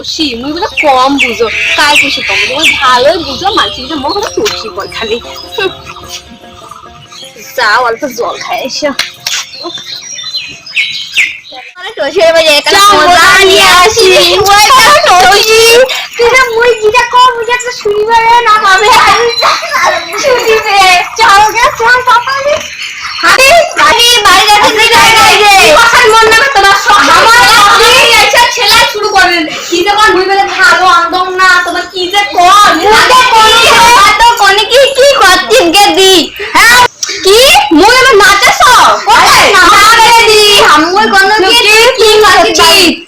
টসি মুই বলে কম বুঝো কাই কিছু কম বুঝো। ভালোই বুঝো মানছি কিন্তু মোর হলো বল খালি। অল্প জল খাই এসো। টসির বাজে এখানে চল, মজা মজা নিয়ে আসি ওই টসি তুই মুই গিটা কম বুঝে তো শুনিবার না পাবে শুনিবে চল গে চল পাপালি হাতি বাড়ি বাড়ি যাচ্ছে তুই যাই যাই রে কথার মন না তোমার সব আমার আপনি এসে ছেলে শুরু করেন কি যে কোন মুই বলে ভালো আন্দম না তোমার কি যে কোন মুখে কোনি তো কোনি কি কি করছিস গে দি হ্যাঁ কি মুই এবার নাচেছ কোথায় নাচে দি আমি কোন কি কি করছিস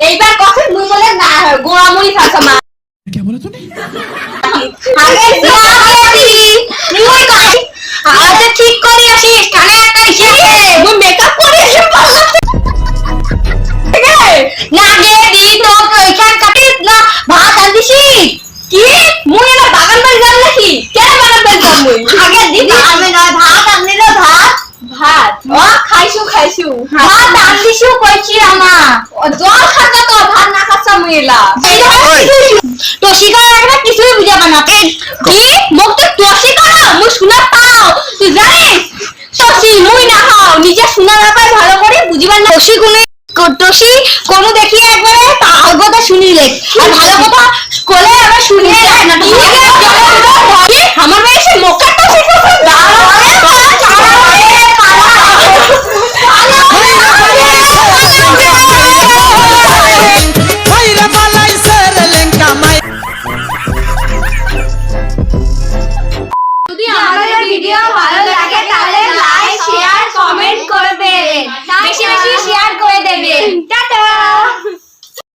এইবার কথা মুই বলে না গোড়া মুই খাসা মা বুঝুনি আচ্ছা ঠিক করে আসিস থানে ভাত আদিছি কি? ভাত ভাত ভাত খাইছো খাইছো। ভাত হ্যাঁ। আনলিছো কইছি আমা জল খাতো তো ভাত না খাচ্ছা মুইলা করা একটা কিছুই বুঝে পানা পেট কি মোক তো টসি করো মুই শুনা পাও তুই জানিস তোষি মুই না হাও নিজে শুনা না পাই ভালো করে বুঝিবার না তোষি কোনে তোষি কোন দেখি একবারে আগতে শুনিলে। আর ভালো কথা 干嘛呀？